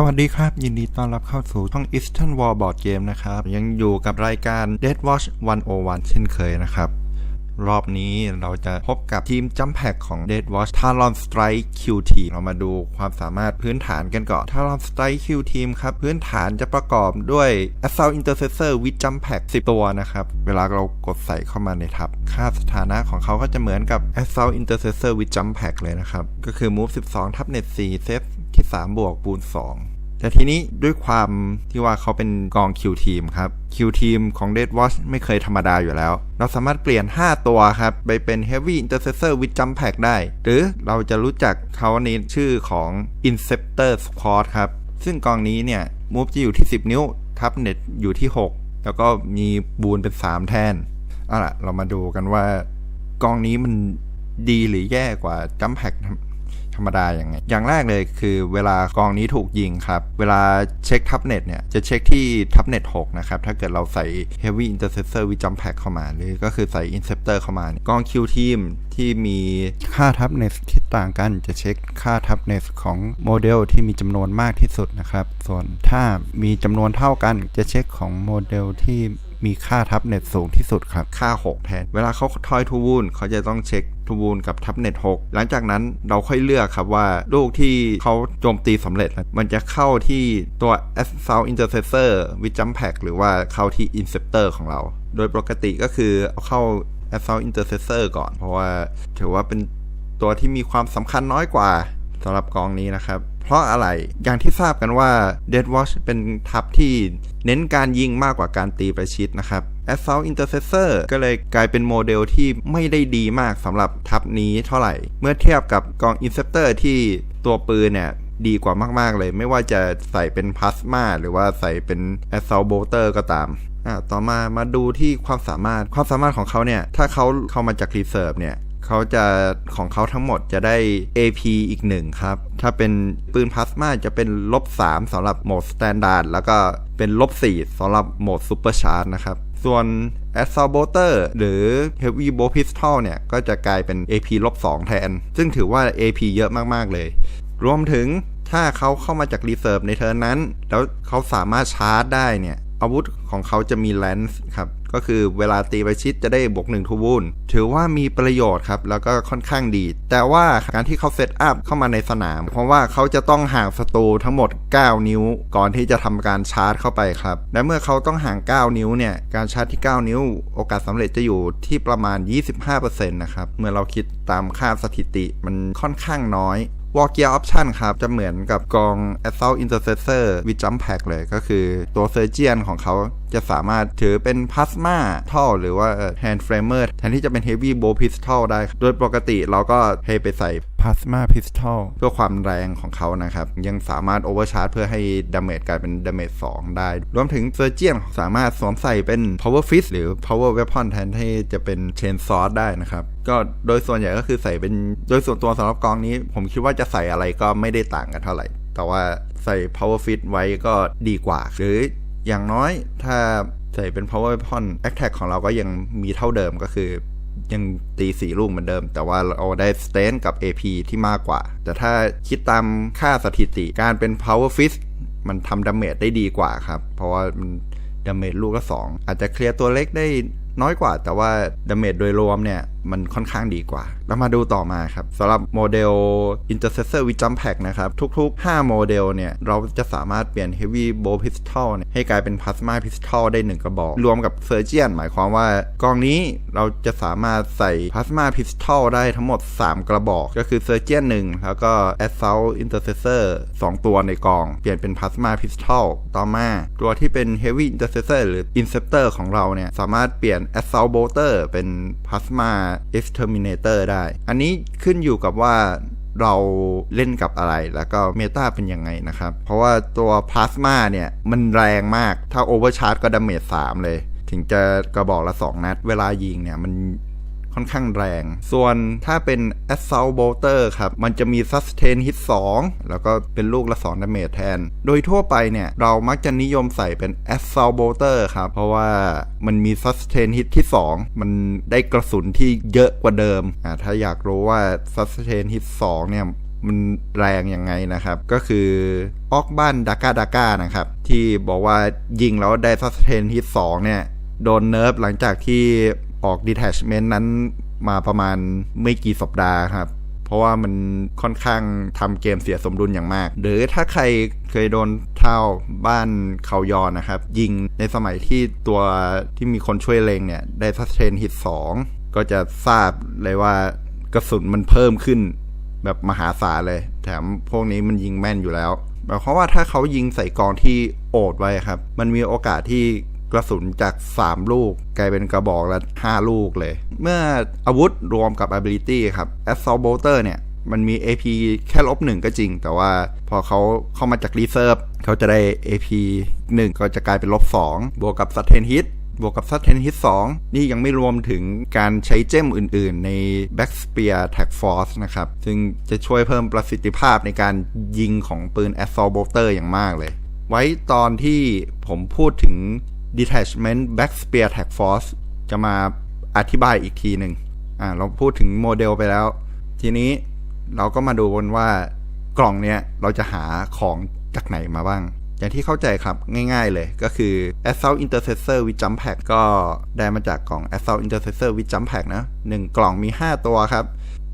สวัสดีครับ ยินดีต้อนรับเข้าสู่ช่อง Eastern War Board Game นะครับ ยังอยู่กับรายการ Dead Watch 101 เช่นเคยนะครับ รอบนี้เราจะพบกับทีมจัมแพ c ของ Dead Watch Talon Strike Q Team เรามาดูความสามารถพื้นฐานกันก่อน Talon Strike Q Team ครับ พื้นฐานจะประกอบด้วย Assault Intercessor with Jump Pack 10 ตัวนะครับ เวลาเรากดใส่เข้ามาในทับ ค่าสถานะของเขาก็จะเหมือนกับ Assault Intercessor with Jump Pack เลยนะครับ ก็คือ Move 12 ทับ Net 4 Save ที่ 3 บวกปูน 2 แต่ทีนี้ด้วยความที่ว่าเขาเป็นกองคิวทีมครับคิวทีมของ Dead Watch ไม่เคยธรรมดาอยู่แล้ว เราสามารถเปลี่ยน 5 ตัวครับ ไปเป็น Heavy Intercessor with Jump Pack ได้ หรือเราจะรู้จักเขาในชื่อของ Inceptor Squad ครับ ซึ่งกองนี้เนี่ยมูฟจะอยู่ที่ 10 นิ้วทับเน็ตอยู่ที่ 6 แล้วก็มีบูนเป็น 3 แทนเอาล่ะ เรามาดูกันว่ากองนี้มันดีหรือแย่กว่า Jump Pack ธรรมดาอย่างไง อย่างแรกเลยคือเวลากองนี้ถูกยิงครับ เวลาเช็คทับเน็ตเนี่ย จะเช็คที่ทับเน็ต6นะครับ ถ้าเกิดเราใส่ Heavy Intercessor with Jump Pack เข้ามา หรือก็คือใส่ Inceptor เข้ามา กองคิวทีมที่มีค่าทับเน็ตที่ต่างกันจะเช็คค่าทับเน็ตของโมเดลที่มีจำนวนมากที่สุดนะครับ ส่วนถ้ามีจำนวนเท่ากันจะเช็คของโมเดลที่มีค่าทับเน็ตสูงที่สุดครับ ค่า 6 แทน เวลาเขาทอยทูวูนเขาจะต้องเช็ค ทูวูนกับทับเน็ต6หลังจากนั้นเราค่อยเลือกครับว่าลูกที่เขาโจมตีสำเร็จ มันจะเข้าที่ตัว Assault Intercessor with Jump Pack หรือว่าเข้าที่ Inceptor ของเรา โดยปกติก็คือเอาเข้า Assault Intercessor ก่อน เพราะว่าถือว่าเป็นตัวที่มีความสำคัญน้อยกว่าสำหรับกองนี้นะครับ เพราะอะไร อย่างที่ทราบกันว่า Dead Watch เป็นทัพที่เน้นการยิงมากกว่าการตีประชิดนะครับ Assault Intercessor ก็เลยกลายเป็นโมเดลที่ไม่ได้ดีมากสำหรับทัพนี้เท่าไหร่ เมื่อเทียบกับกอง Inceptor ที่ตัวปืนเนี่ยดีกว่ามาก ๆ เลย ไม่ว่าจะใส่เป็นพลาสมาหรือว่าใส่เป็น Assault Bolter ก็ตามอ่าต่อมามาดูที่ความสามารถความสามารถของเขาเนี่ย ถ้าเขาเข้ามาจากรีเซิร์ฟเนี่ยเขาจะของเขาทั้งหมดจะได้ AP อีกหนึ่งครับ ถ้าเป็นปืนพลาสมาจะเป็นลบ3สำหรับโหมดสแตนดาร์ดแล้วก็เป็นลบ4สำหรับโหมดซูเปอร์ชาร์จนะครับ ส่วน Assault Bolter หรือ Heavy Bow Pistol เนี่ย ก็จะกลายเป็น AP ลบ2แทน ซึ่งถือว่า AP เยอะมาก ๆ เลย รวมถึงถ้าเขาเข้ามาจากรีเซิร์ฟในเทิร์นนั้น แล้วเขาสามารถชาร์จได้เนี่ย อาวุธของเขาจะมีแลนส์ครับ ก็คือเวลาตีไปชิดจะได้บวกหนึ่งทูบูนถือว่ามีประโยชน์ครับ แล้วก็ค่อนข้างดี แต่ว่าการที่เขาเซตอัพเข้ามาในสนาม เพราะว่าเขาจะต้องห่างศัตรูทั้งหมด 9 นิ้ว ก่อนที่จะทำการชาร์จเข้าไปครับ และเมื่อเขาต้องห่าง 9 นิ้วเนี่ย การชาร์จที่ 9 นิ้ว โอกาสสำเร็จจะอยู่ที่ประมาณ 25%นะครับ เมื่อเราคิดตามค่าสถิติมันค่อนข้างน้อย วอลเกียร์ออปชันครับ จะเหมือนกับกอง Assault Intercessor with Jump Pack เลยก็คือตัวเซอร์เจียนของเขาจะสามารถถือเป็นพลาสมาท่อหรือว่า Hand Framer แทนที่จะเป็น Heavy Bow Pistol ได้ โดยปกติเราก็เทไปใส่ Plasma Pistol เพื่อความแรงของเขานะครับ ยังสามารถ Overcharge เพื่อให้ดาเมจกลายเป็นดาเมจ2ได้ รวมถึงเซอร์เจียนสามารถสวมใส่เป็น Power Fist หรือ Power Weapon แทนที่จะเป็น Chain Sword ได้นะครับ ก็โดยส่วนใหญ่ก็คือใส่เป็นโดยส่วนตัวสำหรับกองนี้ ผมคิดว่าจะใส่อะไรก็ไม่ได้ต่างกันเท่าไหร่ แต่ว่าใส่ power fit ไว้ก็ดีกว่า หรืออย่างน้อยถ้าใส่เป็น power weapon attack ของเราก็ยังมีเท่าเดิมก็คือ ยังตีสี่ลูกเหมือนเดิม แต่ว่าเราได้สเตนกับ AP ที่มากกว่า แต่ถ้าคิดตามค่าสถิติการเป็น power fist มันทำดาเมจได้ดีกว่าครับ เพราะว่ามันดาเมจลูกละสองอาจจะเคลียร์ตัวเล็กได้ น้อยกว่า แต่ว่าดาเมจโดยรวมเนี่ยมันค่อนข้างดีกว่า แล้วมาดูต่อมาครับสำหรับโมเดล Intercessor with Jump Pack นะครับ ทุก ๆ 5 โมเดลเนี่ย เราจะสามารถเปลี่ยน Heavy Bow Pistol เนี่ยให้กลายเป็น Plasma Pistol ได้ 1 กระบอก รวมกับ Surgeon หมายความว่ากองนี้เราจะสามารถใส่ Plasma Pistol ได้ทั้งหมด 3 กระบอก ก็คือ Surgeon 1 แล้วก็ Assault Intercessor 2 ตัวในกอง เปลี่ยนเป็น Plasma Pistol ต่อมา ตัวที่เป็น Heavy Intercessor หรือ Inceptor ของเราเนี่ยสามารถเปลี่ยน Assault Bolter เป็น Plasma Exterminator ได้ อันนี้ขึ้นอยู่กับว่าเราเล่นกับอะไรแล้วก็เมตาเป็นยังไงนะครับ เพราะว่าตัวพลาสมาเนี่ย มันแรงมากถ้าโอเวอร์ชาร์จก็ดาเมจ3เลย ถึงจะกระบอกละ 2 นัด เวลายิงเนี่ย มัน ค่อนข้างแรง ส่วนถ้าเป็น Assault Bolter ครับ มันจะมี Sustain Hit 2 แล้วก็เป็นลูกละ2ดาเมจแทน โดยทั่วไปเนี่ย เรามักจะนิยมใส่เป็น Assault Bolter ครับ เพราะว่ามันมี Sustain Hit ที่ 2 มันได้กระสุนที่เยอะกว่าเดิมอ่าถ้าอยากรู้ว่า Sustain Hit 2 เนี่ยมันแรงยังไงนะครับ ก็คือออกบ้านดาก้าดาก้านะครับ ที่บอกว่ายิงแล้วได้ซัสเทนฮิตสองเนี่ย โดนเนิร์ฟหลังจากที่ ออก detachment นั้นมาประมาณไม่กี่สัปดาห์ครับ เพราะว่ามันค่อนข้างทำเกมเสียสมดุลอย่างมาก หรือถ้าใครเคยโดนเท่าบ้านเขายอนนะครับ ยิงในสมัยที่ตัวที่มีคนช่วยเลงเนี่ย ได้ทัสเทนฮิตสองก็จะทราบเลยว่ากระสุนมันเพิ่มขึ้นแบบมหาศาลเลย แถมพวกนี้มันยิงแม่นอยู่แล้วหมายความว่าถ้าเขายิงใส่กองที่โอดไว้ครับ มันมีโอกาสที่ กระสุนจาก 3 ลูก กลายเป็นกระบอกละ 5 ลูกเลย เมื่ออาวุธรวมกับ ability ครับ assault bolter เนี่ย มันมี AP แค่ลบหนึ่งก็จริง แต่ว่าพอเขาเข้ามาจาก reserve เขาจะได้ AP 1 ก็จะกลายเป็นลบ2บวกกับ sustain hit บวกกับ sustain hit 2นี่ยังไม่รวมถึงการใช้เจมอื่นๆ ใน back spear tag force นะครับ ซึ่งจะช่วยเพิ่มประสิทธิภาพในการยิงของปืน assault bolter อย่างมากเลย ไว้ตอนที่ผมพูดถึง detachment back spear tag force จะมาอธิบายอีกทีหนึ่งอ่าเราพูดถึงโมเดลไปแล้ว ทีนี้เราก็มาดูกันว่ากล่องเนี้ยเราจะหาของจากไหนมาบ้าง อย่างที่เข้าใจครับง่ายๆเลยก็คือ Assault Intercessor with Jump Pack ก็ได้มาจากกล่อง Assault Intercessor with Jump Pack นะหนึ่งกล่องมี 5 ตัวครับ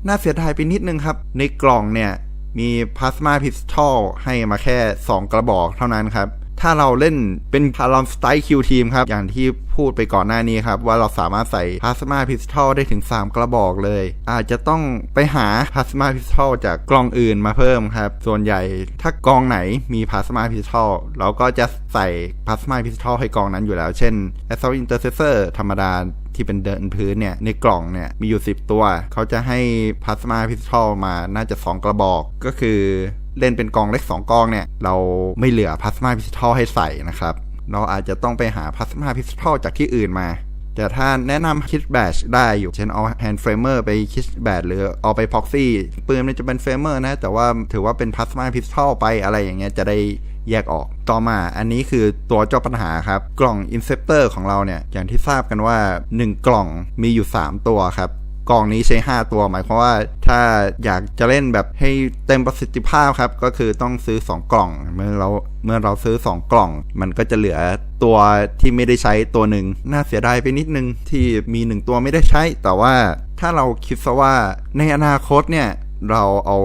น่าเสียดายไปนิดนึงครับ ในกล่องเนี่ยมีพลาสมาพิสตอลให้มาแค่ 2 กระบอกเท่านั้นครับ ถ้าเราเล่นเป็นพารอนสไตล์คิวทีมครับ อย่างที่พูดไปก่อนหน้านี้ครับ ว่าเราสามารถใส่พลาสมาพิสตอลได้ถึง 3 กระบอกเลย อาจจะต้องไปหาพลาสมาพิสตอลจากกล่องอื่นมาเพิ่มครับ ส่วนใหญ่ถ้ากองไหนมีพลาสมาพิสตอลเราก็จะใส่พลาสมาพิสตอลให้กองนั้นอยู่แล้ว เช่น Assault Intercessor ธรรมดาที่เป็นเดินพื้นเนี่ยในกล่องเนี่ยมีอยู่ 10 ตัว เขาจะให้พลาสมาพิสตอลมาน่าจะ 2 กระบอกก็คือ เล่นเป็นกองเล็ก 2 กองเนี่ย เราไม่เหลือพลาสมาพิสตอลให้ใส่นะครับ เราอาจจะต้องไปหาพลาสมาพิสตอลจากที่อื่นมา แต่ถ้าแนะนำคิดแบชได้อยู่ เช่นเอาแฮนด์เฟรมเมอร์ไปคิดแบชหรือเอาไปพ็อกซี่ปืนมันจะเป็นเฟรมเมอร์นะ แต่ว่าถือว่าเป็นพลาสมาพิสตอลไปอะไรอย่างเงี้ยจะได้แยกออก ต่อมาอันนี้คือตัวเจ้าปัญหาครับ กล่อง Inceptor ของเราเนี่ย อย่างที่ทราบกันว่า 1 กล่องมีอยู่ 3 ตัวครับ กล่องนี้ใช้ 5 ตัว หมายความว่าถ้าอยากจะเล่นแบบให้เต็มประสิทธิภาพครับ ก็คือต้องซื้อ 2 กล่อง เมื่อเราเมื่อเราซื้อ 2 กล่อง มันก็จะเหลือตัวที่ไม่ได้ใช้ตัวหนึ่งน่าเสียดายไปนิดนึงที่มี 1 ตัวไม่ได้ใช้ แต่ว่าถ้าเราคิดซะว่าในอนาคตเนี่ย เราเอา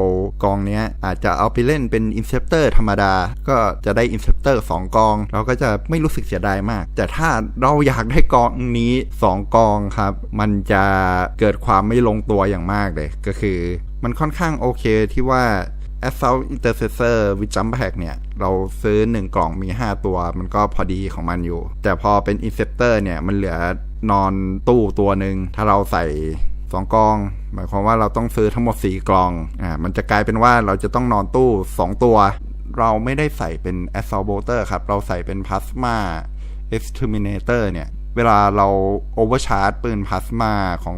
กองเนี้ยอาจจะเอาไปเล่นเป็น Inceptor ธรรมดา ก็จะได้ Inceptor 2กอง เราก็จะไม่รู้สึกเสียดายมาก แต่ถ้าเราอยากได้กองนี้ 2 กองครับ มันจะเกิดความไม่ลงตัวอย่างมากเลย ก็คือ มันค่อนข้างโอเคที่ว่า Assault Intercessor with Jump Pack เนี่ย เราซื้อ 1 กล่องมี 5 ตัว มันก็พอดีของมันอยู่ แต่พอเป็น Inceptor เนี่ย มันเหลือนอนตู้ตัวหนึ่ง ถ้าเราใส่ สองกอง หมายความว่าเราต้องซื้อทั้งหมด4กล่องอ่ามันจะกลายเป็นว่าเราจะต้องนอนตู้ 2 ตัว เราไม่ได้ใส่เป็น Assault Bolter ครับ เราใส่เป็น Plasma Exterminator เนี่ย เวลาเรา Overcharge ปืน Plasma ของ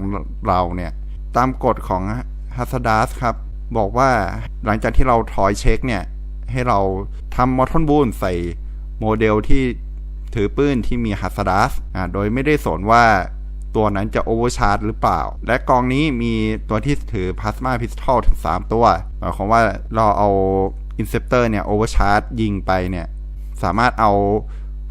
เราเนี่ย ตามกฎของ h a z a d a s ครับ บอกว่าหลังจากที่เราถอยเช็คเนี่ย ให้เราทำมอทอนบูนใส่โมเดลที่ถือปืนที่มี h a z a d a s อ่าโดยไม่ได้สนว่า ตัวนั้นจะโอเวอร์ชาร์จหรือเปล่า และกองนี้มีตัวที่ถือพลาสมาพิสตอลถึง 3 ตัวหมายความว่าเราเอาอินเซปเตอร์เนี่ยโอเวอร์ชาร์จยิงไปเนี่ย สามารถเอา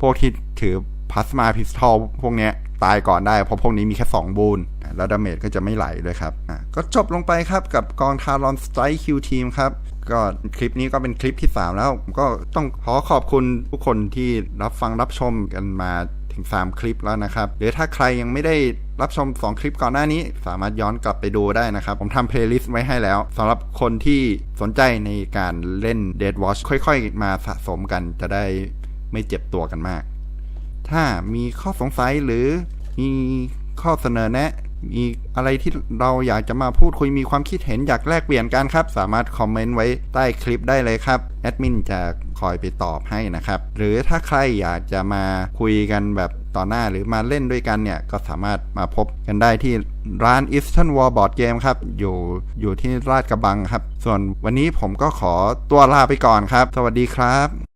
พวกที่ถือพลาสมาพิสตอลพวกเนี้ยตายก่อนได้เพราะพวกนี้มีแค่ 2 บูนแล้วดาเมจก็จะไม่ไหลด้วยครับ ก็จบลงไปครับกับกองทารอนสไตร์คิวทีมครับ ก็คลิปนี้ก็เป็นคลิปที่ 3 แล้ว ก็ต้องขอขอบคุณทุกคนที่รับฟังรับชมกันมา ถึง 3 คลิปแล้วนะครับ หรือถ้าใครยังไม่ได้รับชม 2 คลิปก่อนหน้านี้ สามารถย้อนกลับไปดูได้นะครับ ผมทำเพลย์ลิสต์ไว้ให้แล้วสำหรับคนที่สนใจในการเล่น Dead Watch ค่อยๆ มาสะสมกันจะได้ไม่เจ็บตัวกันมาก ถ้ามีข้อสงสัยหรือมีข้อเสนอแนะ มีอะไรที่เราอยากจะมาพูดคุยมีความคิดเห็นอยากแลกเปลี่ยนกันครับ สามารถคอมเมนต์ไว้ใต้คลิปได้เลยครับแอดมินจะคอยไปตอบให้นะครับ หรือถ้าใครอยากจะมาคุยกันแบบต่อหน้าหรือมาเล่นด้วยกันเนี่ย ก็สามารถมาพบกันได้ที่ร้าน Eastern War Board Game ครับ อยู่อยู่ที่ราชกระบังครับ ส่วนวันนี้ผมก็ขอตัวลาไปก่อนครับ สวัสดีครับ